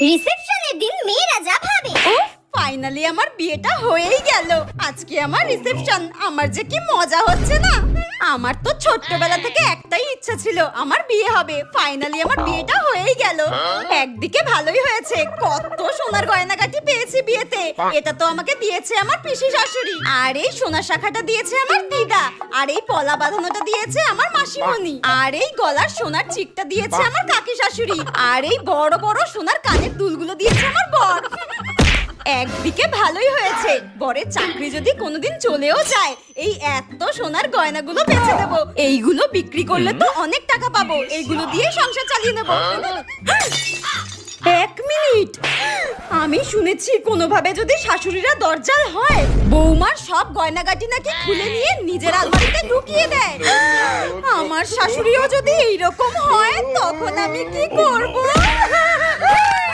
রিসেপশনের দিন মেয়েরা যা ফাইনালি আমার বিয়েটা হয়েই গেল। আজকে আমার রিসেপশন আমার যে কি মজা হচ্ছে না? আমার তো ছোট্টবেলা থেকে একটাই ইচ্ছা ছিল, আমার বিয়ে হবে। ফাইনালি আমার বিয়েটা হয়েই গেল। একদিকে ভালোই হয়েছে, কত সোনার গয়নাগাটি পেয়েছি বিয়েতে। এটা তো আমাকে দিয়েছে আমার পিসি শাশুড়ি। আর এই সোনার শাখাটা দিয়েছে আমার দিদা। আর এই পলা বাঁধানোটা দিয়েছে আমার মাসিমণি। আর এই গলার সোনার চিকটা দিয়েছে আমার কাকি শাশুড়ি। আর এই বড় বড় সোনার কানের দুলগুলো দিয়েছে আমার বর। একদিকে ভালোই হয়েছে বরের চাকরি যদি কোনোদিন চলেও যায় এই এত সোনার গয়নাগুলো বেচে দেব। এইগুলো বিক্রি করলে তো অনেক টাকা পাবো এইগুলো দিয়ে সংসার চালিয়ে নেব। এক মিনিট। আমি শুনেছি কোনোভাবে যদি শাশুড়িরা দরজাল হয় বৌমার সব গয়নাগাটি নাকি খুলে নিয়ে নিজের আলমারিতে ঢুকিয়ে দেয়। আমার শাশুড়িও যদি এইরকম হয় তখন আমি কি করব?